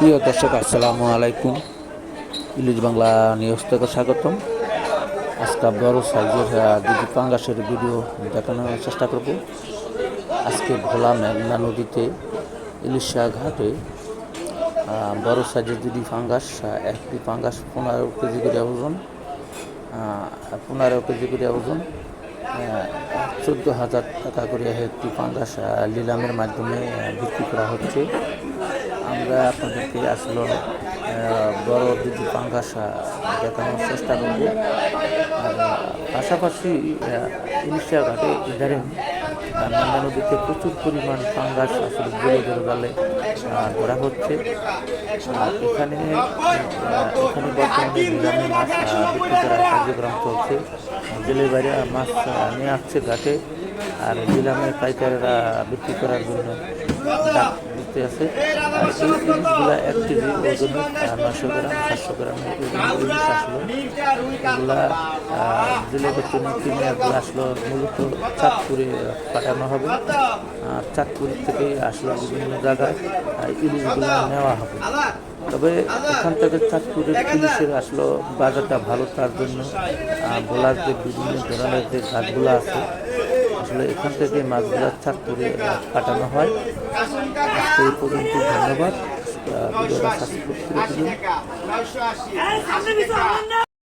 প্রিয় দর্শক আসসালামু আলাইকুম। ইলিশ বাংলা নিউজ থেকে স্বাগতম। আজকে বড় সাইজের দুটি পাঙ্গাসের ভিডিও দেখানোর চেষ্টা করব। আজকে ভোলা মেঘনা নদীতে ইলিশা ঘাটে বড় সাইজের দুটি পাঙ্গাস একটি পাঙ্গাস পনেরো কেজি করে ওজন পনেরো কেজি করে ওজন চোদ্দ হাজার টাকা করে একটি পাঙ্গাস আহ, নিলামের মাধ্যমে বিক্রি করা হচ্ছে। আমরা আপনাদেরকে আসলে বড় দুটি পাঙ্গাস দেখানোর চেষ্টা করব। আর পাশাপাশি ইলিশা ঘাটে ইদারিং নন্দা নদীতে প্রচুর পরিমাণ পাঙ্গাস আসলে জেলে ধরে গেলে ধরা হচ্ছে। এখানে এখানে বর্তমানে নিলামে মাছ বিক্রি করার কার্যক্রম চলছে। জেলের বাইরে মাছ নিয়ে আসছে ঘাটে। আর নিলামে পাইকারেরা বিক্রি করার জন্য ডাক আছে। আর এই ইলিশগুলা এক কেজি ওজনে নশো গ্রাম সাতশো গ্রাম আসলো। এগুলা আহ, জেলে বেতনে কিনে আসলো মূলত চাঁদপুরে পাঠানো হবে। আর চাঁদপুর থেকে আসলো বিভিন্ন জায়গায় ইলিশগুলো নেওয়া হবে। তবে এখান থেকে চাঁদপুরের ইলিশের আসলো বাজারটা ভালো তার জন্য ভোলার যে বিভিন্ন ধরনের যে গাছগুলো আছে আসলে এখান থেকে মাছগুলো করে কাটানো হয়। আজকে এই পর্যন্ত ধন্যবাদ। ভিডিওটা সাবস্ক্রাইব করে